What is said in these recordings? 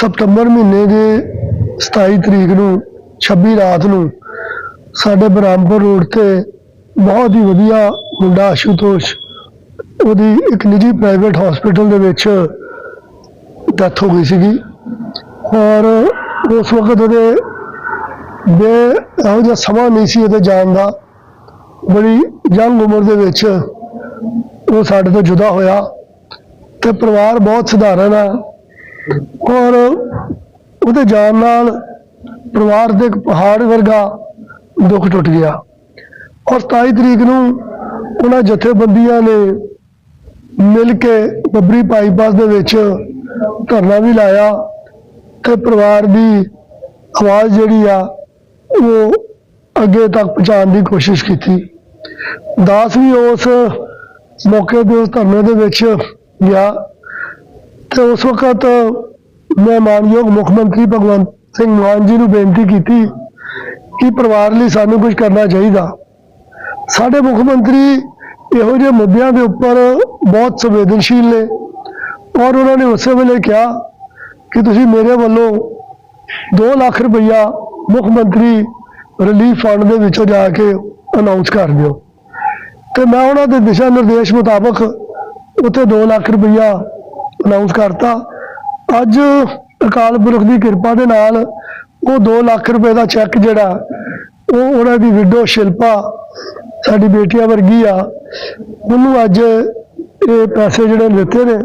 ਸਤੰਬਰ ਮਹੀਨੇ ਦੇ 27 ਤਰੀਕ ਨੂੰ 26 ਰਾਤ ਨੂੰ ਸਾਡੇ ਬਰਾਮਪੁਰ ਰੋਡ ਤੇ ਬਹੁਤ ਹੀ ਵਧੀਆ ਮੁੰਡਾ ਆਸ਼ੂਤੋਸ਼, ਉਹਦੀ ਇੱਕ ਨਿੱਜੀ ਪ੍ਰਾਈਵੇਟ ਹਸਪੀਟਲ ਦੇ ਵਿੱਚ ਡੈਥ ਹੋ ਗਈ ਸੀਗੀ। ਔਰ ਉਸ ਵਕਤ ਉਹਦੇ ਬੇ ਇਹੋ ਜਿਹਾ ਸਮਾਂ ਨਹੀਂ ਸੀ ਉਹਦੇ ਜਾਣ ਦਾ। ਬੜੀ ਯੰਗ ਉਮਰ ਦੇ ਵਿੱਚ ਉਹ ਸਾਡੇ ਤੋਂ ਜੁਦਾ ਹੋਇਆ ਤੇ ਪਰਿਵਾਰ ਬਹੁਤ ਸਧਾਰਨ ਆ। ਔਰ ਉਹਦੇ ਜਾਣ ਨਾਲ ਪਰਿਵਾਰ ਦੇ ਪਹਾੜ ਵਰਗਾ ਦੁੱਖ ਟੁੱਟ ਗਿਆ। ਔਰ 27 ਤਰੀਕ ਨੂੰ ਉਹਨਾਂ ਜਥੇਬੰਦੀਆਂ ਨੇ ਮਿਲ ਕੇ ਬੱਬਰੀ ਬਾਈਪਾਸ ਦੇ ਵਿੱਚ ਧਰਨਾ ਵੀ ਲਾਇਆ ਤੇ ਪਰਿਵਾਰ ਦੀ ਆਵਾਜ਼ ਜਿਹੜੀ ਆ, ਉਹ ਅੱਗੇ ਤੱਕ ਪਹੁੰਚਾਉਣ ਦੀ ਕੋਸ਼ਿਸ਼ ਕੀਤੀ। ਦਾਸ ਵੀ ਉਸ ਮੌਕੇ ਤੇ ਉਸ ਧਰਨੇ ਦੇ ਵਿੱਚ ਗਿਆ। ਤੇ ਉਸ ਵਕਤ ਮੈਂ ਮਾਨਯੋਗ ਮੁੱਖ ਮੰਤਰੀ ਭਗਵੰਤ ਸਿੰਘ ਮਾਨ ਜੀ ਨੂੰ ਬੇਨਤੀ ਕੀਤੀ ਕਿ ਪਰਿਵਾਰ ਲਈ ਸਾਨੂੰ ਕੁਝ ਕਰਨਾ ਚਾਹੀਦਾ। ਸਾਡੇ ਮੁੱਖ ਮੰਤਰੀ ਇਹੋ ਜਿਹੇ ਮੁੱਦਿਆਂ ਦੇ ਉੱਪਰ ਬਹੁਤ ਸੰਵੇਦਨਸ਼ੀਲ ਨੇ ਔਰ ਉਹਨਾਂ ਨੇ ਉਸੇ ਵੇਲੇ ਕਿਹਾ ਕਿ ਤੁਸੀਂ ਮੇਰੇ ਵੱਲੋਂ 2 ਲੱਖ ਰੁਪਈਆ ਮੁੱਖ ਮੰਤਰੀ ਰਿਲੀਫ ਫੰਡ ਦੇ ਵਿੱਚੋਂ ਜਾ ਕੇ ਅਨਾਉਂਸ ਕਰ ਦਿਓ। ਤੇ ਮੈਂ ਉਹਨਾਂ ਦੇ ਦਿਸ਼ਾ ਨਿਰਦੇਸ਼ ਮੁਤਾਬਕ ਉੱਥੇ 2 ਲੱਖ ਰੁਪਈਆ ਅਨਾਉਂਸ ਕਰਤਾ। ਅੱਜ ਅਕਾਲ ਪੁਰਖ ਦੀ ਕਿਰਪਾ ਦੇ ਨਾਲ ਉਹ 2 ਲੱਖ ਰੁਪਏ ਦਾ ਚੈੱਕ ਜਿਹੜਾ, ਉਹ ਉਹਨਾਂ ਦੀ ਵਿਡੋ ਸ਼ਿਲਪਾ, ਸਾਡੀ ਬੇਟੀਆਂ ਵਰਗੀ ਆ, ਉਹਨੂੰ ਅੱਜ ਇਹ ਪੈਸੇ ਜਿਹੜੇ ਦਿੱਤੇ ਨੇ,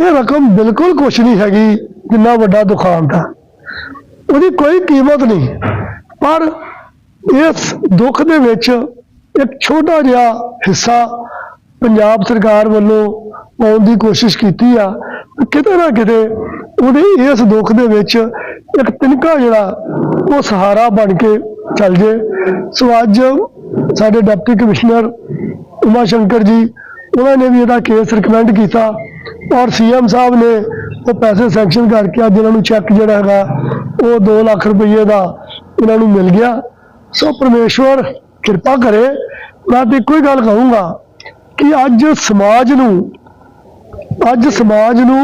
ਇਹ ਰਕਮ ਬਿਲਕੁਲ ਕੁਛ ਨਹੀਂ ਹੈਗੀ, ਜਿੰਨਾ ਵੱਡਾ ਦੁਕਾਨ ਦਾ। ਉਹਦੀ ਕੋਈ ਕੀਮਤ ਨਹੀਂ। ਪਰ ਇਸ ਦੁੱਖ ਦੇ ਵਿੱਚ ਇੱਕ ਛੋਟਾ ਜਿਹਾ ਹਿੱਸਾ ਪੰਜਾਬ ਸਰਕਾਰ ਵੱਲੋਂ ਆਉਣ ਦੀ ਕੋਸ਼ਿਸ਼ ਕੀਤੀ ਆ, ਕਿਤੇ ਨਾ ਕਿਤੇ ਉਹਦੇ ਇਸ ਦੁੱਖ ਦੇ ਵਿੱਚ ਇੱਕ ਤਿਨਕਾ ਜਿਹੜਾ ਉਹ ਸਹਾਰਾ ਬਣ ਕੇ ਚੱਲ ਜੇ। ਸੋ ਅੱਜ ਸਾਡੇ ਡਿਪਟੀ ਕਮਿਸ਼ਨਰ ਉਮਾ ਸ਼ੰਕਰ ਜੀ, ਉਹਨਾਂ ਨੇ ਵੀ ਇਹਦਾ ਕੇਸ ਰਿਕਮੈਂਡ ਕੀਤਾ ਔਰ ਸੀਐਮ ਸਾਹਿਬ ਨੇ ਉਹ ਪੈਸੇ ਸੈਂਕਸ਼ਨ ਕਰਕੇ ਅੱਜ ਇਹਨਾਂ ਨੂੰ ਚੈੱਕ ਜਿਹੜਾ ਹੈਗਾ, ਉਹ 2 ਲੱਖ ਰੁਪਏ ਦਾ ਇਹਨਾਂ ਨੂੰ ਮਿਲ ਗਿਆ। ਸੋ ਪਰਮੇਸ਼ਵਰ ਕਿਰਪਾ ਕਰੇ। ਮੈਂ ਤੇ ਇੱਕੋ ਹੀ ਗੱਲ ਕਹੂੰਗਾ ਕਿ ਅੱਜ ਸਮਾਜ ਨੂੰ, ਅੱਜ ਸਮਾਜ ਨੂੰ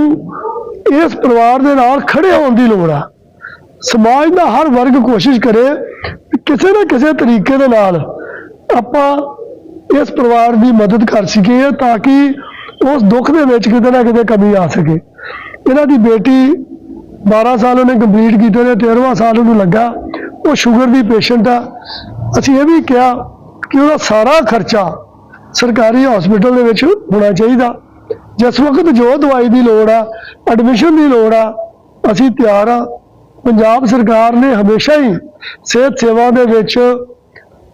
ਇਸ ਪਰਿਵਾਰ ਦੇ ਨਾਲ ਖੜੇ ਹੋਣ ਦੀ ਲੋੜ ਆ। ਸਮਾਜ ਦਾ ਹਰ ਵਰਗ ਕੋਸ਼ਿਸ਼ ਕਰੇ ਕਿਸੇ ਨਾ ਕਿਸੇ ਤਰੀਕੇ ਦੇ ਨਾਲ ਆਪਾਂ ਇਸ ਪਰਿਵਾਰ ਦੀ ਮਦਦ ਕਰ ਸਕੀਏ ਤਾਂ ਕਿ ਉਸ ਦੁੱਖ ਦੇ ਵਿੱਚ ਕਿਤੇ ਨਾ ਕਿਤੇ ਕਮੀ ਆ ਸਕੇ। ਇਹਨਾਂ ਦੀ ਬੇਟੀ 12 ਸਾਲ ਉਹਨੇ ਕੰਪਲੀਟ ਕੀਤੇ ਨੇ 13ਵਾਂ ਸਾਲ ਉਹਨੂੰ ਲੱਗਾ। ਉਹ ਸ਼ੂਗਰ ਦੀ ਪੇਸ਼ੈਂਟ ਆ। ਅਸੀਂ ਇਹ ਵੀ ਕਿਹਾ ਕਿ ਉਹਦਾ ਸਾਰਾ ਖਰਚਾ ਸਰਕਾਰੀ ਹਸਪੀਟਲ ਦੇ ਵਿੱਚ ਹੋਣਾ ਚਾਹੀਦਾ। ਜਿਸ ਵਕਤ ਜੋ ਦਵਾਈ ਦੀ ਲੋੜ ਆ ਐਡਮਿਸ਼ਨ ਦੀ ਲੋੜ ਆ, ਅਸੀਂ ਤਿਆਰ ਆ। ਪੰਜਾਬ ਸਰਕਾਰ ਨੇ ਹਮੇਸ਼ਾ ਹੀ ਸਿਹਤ ਸੇਵਾ ਦੇ ਵਿੱਚ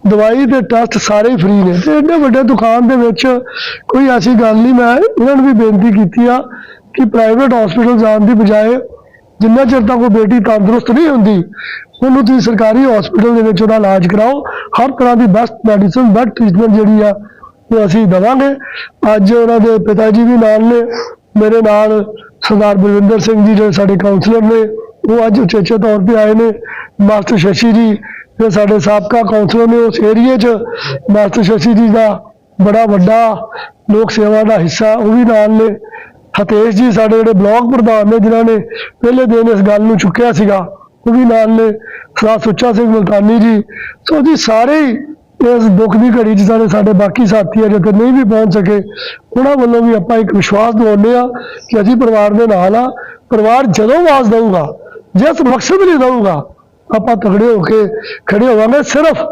ਦਵਾਈ ਤੇ ਟੈਸਟ ਸਾਰੇ ਫ੍ਰੀ ਨੇ। ਤੇ ਇੰਨੇ ਵੱਡੇ ਦੁਕਾਨ ਦੇ ਵਿੱਚ ਕੋਈ ਐਸੀ ਗੱਲ ਨਹੀਂ, ਮੈਂ ਇਹਨਾਂ ਨੂੰ ਵੀ ਬੇਨਤੀ ਕੀਤੀ ਆ ਕਿ ਪ੍ਰਾਈਵੇਟ ਹਸਪੀਟਲ ਜਾਣ ਦੀ ਬਜਾਏ ਜਿੰਨਾ ਚਿਰ ਤੱਕ ਉਹ ਬੇਟੀ ਤੰਦਰੁਸਤ ਨਹੀਂ ਹੁੰਦੀ, ਉਹਨੂੰ ਤੁਸੀਂ ਸਰਕਾਰੀ ਹਸਪੀਟਲ ਦੇ ਵਿੱਚ ਉਹਦਾ ਇਲਾਜ ਕਰਾਓ। ਹਰ ਤਰ੍ਹਾਂ ਦੀ ਬੈਸਟ ਮੈਡੀਸਨ ਬੈਸਟ ਟ੍ਰੀਟਮੈਂਟ ਜਿਹੜੀ ਆ ਉਹ ਅਸੀਂ ਦਵਾਂਗੇ। ਅੱਜ ਉਹਨਾਂ ਦੇ ਪਿਤਾ ਜੀ ਵੀ ਨਾਲ ਨੇ। ਮੇਰੇ ਨਾਲ ਸਰਦਾਰ ਬਲਵਿੰਦਰ ਸਿੰਘ ਜੀ, ਜਿਹੜੇ ਸਾਡੇ ਕਾਉਂਸਲਰ ਨੇ, ਉਹ ਅੱਜ ਉਚੇਚੇ ਤੌਰ ਤੇ ਆਏ ਨੇ। ਮਾਸਟਰ ਸ਼ਸ਼ੀ ਜੀ ਤੇ ਸਾਡੇ ਸਾਬਕਾ ਕਾਉਂਸਲਰ ਨੇ, ਉਸ ਏਰੀਏ 'ਚ ਮਾਸਟਰ ਸ਼ਸ਼ੀ ਜੀ ਦਾ ਬੜਾ ਵੱਡਾ ਲੋਕ ਸੇਵਾ ਦਾ ਹਿੱਸਾ, ਉਹ ਵੀ ਨਾਲ ਨੇ। ਹਤੇਸ਼ ਜੀ ਸਾਡੇ ਜਿਹੜੇ ਬਲਾਕ ਪ੍ਰਧਾਨ ਨੇ, ਜਿਨ੍ਹਾਂ ਨੇ ਪਹਿਲੇ ਦਿਨ ਇਸ ਗੱਲ ਨੂੰ ਚੁੱਕਿਆ ਸੀਗਾ, ਉਹ ਵੀ ਨਾਲ ਨੇ। ਸਰਦਾਰ ਸੁੱਚਾ ਸਿੰਘ ਮਲਤਾਨੀ ਜੀ। ਸੋ ਜੀ, ਸਾਰੇ ਹੀ ਇਸ ਦੁੱਖ ਦੀ ਘੜੀ 'ਚ ਸਾਡੇ ਸਾਡੇ ਬਾਕੀ ਸਾਥੀ ਆ ਜਿੱਥੇ ਨਹੀਂ ਵੀ ਪਹੁੰਚ ਸਕੇ, ਉਹਨਾਂ ਵੱਲੋਂ ਵੀ ਆਪਾਂ ਇੱਕ ਵਿਸ਼ਵਾਸ ਦਿਵਾਉਂਦੇ ਆ ਕਿ ਅਸੀਂ ਪਰਿਵਾਰ ਦੇ ਨਾਲ ਆ ਪਰਿਵਾਰ ਜਦੋਂ ਆਵਾਜ਼ ਦਊਗਾ, ਜਿਸ ਮਕਸਦ ਲਈ ਦਊਗਾ, ਆਪਾਂ ਤਗੜੇ ਹੋ ਕੇ ਖੜੇ ਹੋਵਾਂਗੇ, ਸਿਰਫ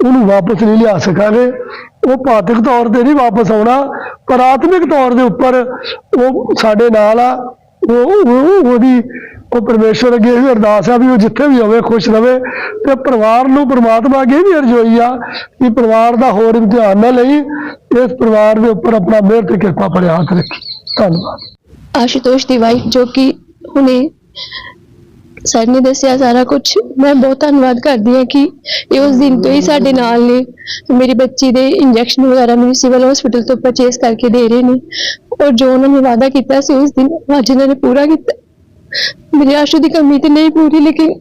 ਉਹਨੂੰ ਵਾਪਸ ਨਹੀਂ ਲਿਆ ਸਕਾਂਗੇ। ਉਹ ਭੌਤਿਕ ਤੌਰ ਤੇ ਨਹੀਂ ਵਾਪਸ ਆਉਣਾ, ਪਰ ਆਤਮਿਕ ਤੌਰ ਦੇ ਉੱਪਰ ਉਹ ਸਾਡੇ ਨਾਲ ਆ। ਉਹ, ਉਹ- ਉਹਦੀ ਉਹ ਪਰਮੇਸ਼ਵਰ ਅੱਗੇ ਇਹ ਅਰਦਾਸ ਆ ਵੀ ਉਹ ਜਿੱਥੇ ਵੀ ਹੋਵੇ, ਖੁਸ਼ ਰਵੇ। ਤੇ ਪਰਿਵਾਰ ਨੂੰ ਪ੍ਰਮਾਤਮਾ ਅੱਗੇ ਵੀ ਅਰਜ਼ੋਈ ਆ ਕਿ ਪਰਿਵਾਰ ਦਾ ਹੋਰ ਇਮਤਿਹਾਨ ਨਾ ਲਈ ਇਸ ਪਰਿਵਾਰ ਦੇ ਉੱਪਰ ਆਪਣਾ ਮਿਹਰ ਤੇ ਕਿਰਪਾ ਭਰਿਆ ਹੱਥ ਰੱਖੀ। ਧੰਨਵਾਦ। ਆਸ਼ੂਤੋਸ਼ ਦੀ ਵਾਈਫ ਜੋ ਕਿ ਹੁਣੇ ਸਰ ਨੇ ਦੱਸਿਆ ਸਾਰਾ ਕੁਝ ਮੈਂ ਬਹੁਤ ਧੰਨਵਾਦ ਕਰਦੀ ਹਾਂ ਕਿ ਇਹ ਉਸ ਦਿਨ ਤੋਂ ਹੀ ਸਾਡੇ ਨਾਲ ਨੇ। ਮੇਰੀ ਬੱਚੀ ਦੇ ਇੰਜੈਕਸ਼ਨ ਵਗੈਰਾ ਮੈਨੂੰ ਸਿਵਲ ਹਸਪੀਟਲ ਤੋਂ ਪਰਚੇਸ ਕਰਕੇ ਦੇ ਰਹੇ ਨੇ। ਔਰ ਜੋ ਉਹਨਾਂ ਨੇ ਵਾਅਦਾ ਕੀਤਾ ਸੀ, ਉਸ ਦਿਨ ਅੱਜ ਇਹਨਾਂ ਨੇ ਪੂਰਾ ਕੀਤਾ। ਮੇਰੇ ਆਸ਼ੂ ਦੀ ਕਮੀ ਤੇ ਨਹੀਂ ਪੂਰੀ, ਲੇਕਿਨ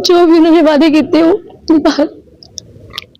ਜੋ ਵੀ ਉਹਨਾਂ ਨੇ ਵਾਅਦੇ ਕੀਤੇ, ਉਹ ਨਿਭਾ